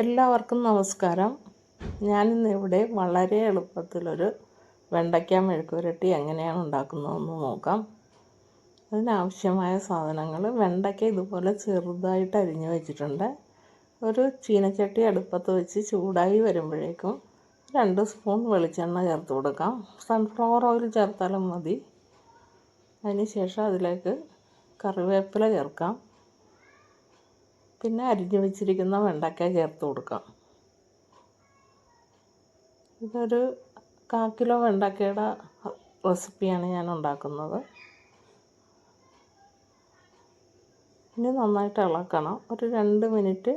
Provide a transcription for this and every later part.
എല്ലാവർക്കും നമസ്കാരം. ഞാനിന്ന് ഇവിടെ വളരെ എളുപ്പത്തിലൊരു വെണ്ടയ്ക്ക മെഴുക്കുരട്ടി എങ്ങനെയാണ് ഉണ്ടാക്കുന്നതെന്ന് നോക്കാം. അതിനാവശ്യമായ സാധനങ്ങൾ വെണ്ടയ്ക്ക ഇതുപോലെ ചെറുതായിട്ട് അരിഞ്ഞു വെച്ചിട്ടുണ്ട്. ഒരു ചീനച്ചട്ടി അടുപ്പത്ത് വെച്ച് ചൂടായി വരുമ്പോഴേക്കും രണ്ട് സ്പൂൺ വെളിച്ചെണ്ണ ചേർത്ത് കൊടുക്കാം. സൺഫ്ലവർ ഓയിൽ ചേർത്താലും മതി. അതിന് ശേഷം അതിലേക്ക് കറിവേപ്പില ചേർക്കാം. പിന്നെ അരിഞ്ഞു വെച്ചിരിക്കുന്ന വെണ്ടയ്ക്ക ചേർത്ത് കൊടുക്കാം. ഇതൊരു കാ കിലോ വെണ്ടയ്ക്കയുടെ റെസിപ്പിയാണ് ഞാൻ ഉണ്ടാക്കുന്നത്. ഇനി നന്നായിട്ട് ഇളക്കണം. ഒരു രണ്ട് മിനിറ്റ്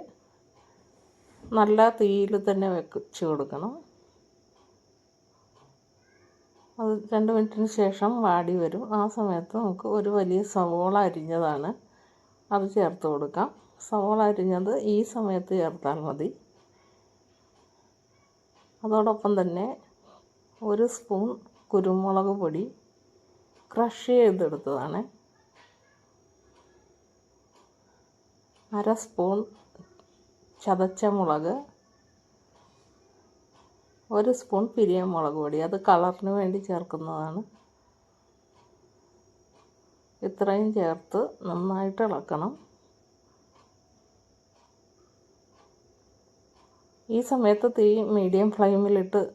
നല്ല തീയിൽ തന്നെ വെച്ച് കൊടുക്കണം. അത് രണ്ട് മിനിറ്റിന് ശേഷം വാടി വരും. ആ സമയത്ത് നമുക്ക് ഒരു വലിയ സവോള അരിഞ്ഞതാണ് അത് ചേർത്ത് കൊടുക്കാം. സവോള അരിഞ്ഞത് ഈ സമയത്ത് ചേർത്താൽ മതി. അതോടൊപ്പം തന്നെ ഒരു സ്പൂൺ കുരുമുളക് പൊടി ക്രഷ് ചെയ്തെടുത്തതാണ്. അര സ്പൂൺ ചതച്ച മുളക് ഒരു സ്പൂൺ പിരിയമുളക് പൊടി. അത് കളറിന് വേണ്ടി ചേർക്കുന്നതാണ്. ഇത്രയും ചേർത്ത് നന്നായിട്ട് ഇളക്കണം. ഈ സമയത്ത് തീ മീഡിയം ഫ്ലെയിമിലിട്ട്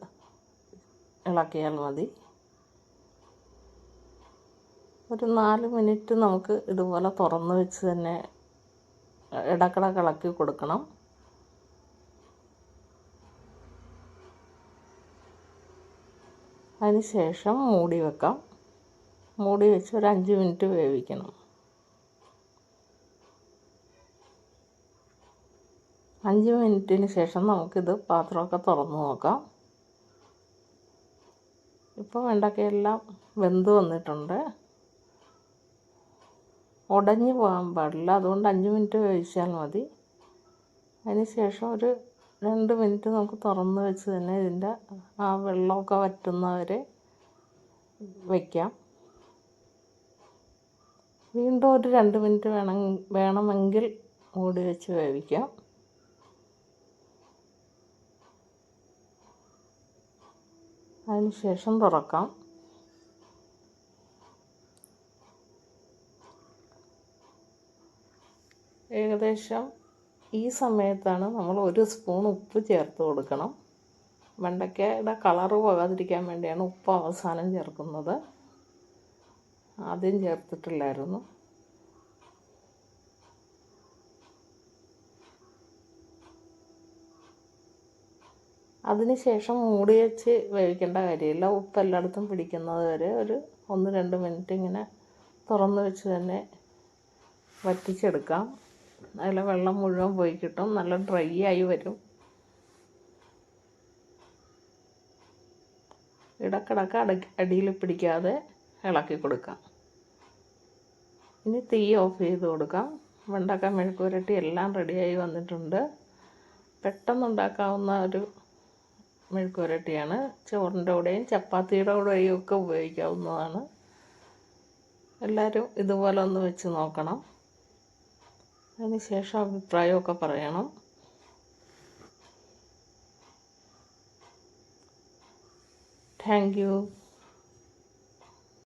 ഇളക്കിയാൽ മതി. ഒരു നാല് മിനിറ്റ് നമുക്ക് ഇതുപോലെ തുറന്ന് വെച്ച് തന്നെ ഇടക്കട ഇളക്കി കൊടുക്കണം. അതിന് ശേഷം മൂടി വെക്കാം. മൂടി വെച്ച് ഒരു അഞ്ച് മിനിറ്റ് വേവിക്കണം. അഞ്ച് മിനിറ്റിന് ശേഷം നമുക്കിത് പാത്രമൊക്കെ തുറന്ന് നോക്കാം. ഇപ്പോൾ വെണ്ടക്കയെല്ലാം വെന്ത് വന്നിട്ടുണ്ട്. ഉടഞ്ഞു പോകാൻ പാടില്ല. അതുകൊണ്ട് അഞ്ച് മിനിറ്റ് വേവിച്ചാൽ മതി. അതിന് ശേഷം ഒരു രണ്ട് മിനിറ്റ് നമുക്ക് തുറന്ന് വെച്ച് തന്നെ ഇതിന്റെ ആ വെള്ളമൊക്കെ വറ്റുന്നവരെ വയ്ക്കാം വീണ്ടും ഒരു രണ്ട് മിനിറ്റ് വേണം വേണമെങ്കിൽ മൂടി വെച്ച് വേവിക്കാം. അതിന് ശേഷം തുറക്കാം. ഏകദേശം ഈ സമയത്താണ് നമ്മൾ ഒരു സ്പൂൺ ഉപ്പ് ചേർത്ത് കൊടുക്കണം. വെണ്ടയ്ക്കയുടെ കളറ് പോകാതിരിക്കാൻ വേണ്ടിയാണ് ഉപ്പ് അവസാനം ചേർക്കുന്നത്. ആദ്യം ചേർത്തിട്ടില്ലായിരുന്നു. അതിനുശേഷം മൂടി വെച്ച് വേവിക്കേണ്ട കാര്യമില്ല. ഉപ്പ് എല്ലായിടത്തും പിടിക്കുന്നത് വരെ ഒരു ഒന്ന് രണ്ട് മിനിറ്റ് ഇങ്ങനെ തുറന്ന് വെച്ച് തന്നെ വറ്റിച്ചെടുക്കാം. അതിലെ വെള്ളം മുഴുവൻ പോയി കിട്ടും. നല്ല ഡ്രൈ ആയി വരും. ഇടക്കിടക്ക് അട അടിയിൽ പിടിക്കാതെ ഇളക്കി കൊടുക്കാം. ഇനി തീ ഓഫ് ചെയ്ത് കൊടുക്കാം. വെണ്ടക്ക മെഴുക്കുരട്ടി എല്ലാം റെഡിയായി വന്നിട്ടുണ്ട്. പെട്ടെന്നുണ്ടാക്കാവുന്ന ഒരു മെഴുക്കുരട്ടിയാണ് ചോറിന്റെ കൂടെയും ചപ്പാത്തിയുടെ കൂടെയും ഒക്കെ ഉപയോഗിക്കാവുന്നതാണ്. എല്ലാവരും ഇതുപോലെ ഒന്ന് വെച്ച് നോക്കണം. അതിന് ശേഷം അഭിപ്രായമൊക്കെ പറയണം. Thank you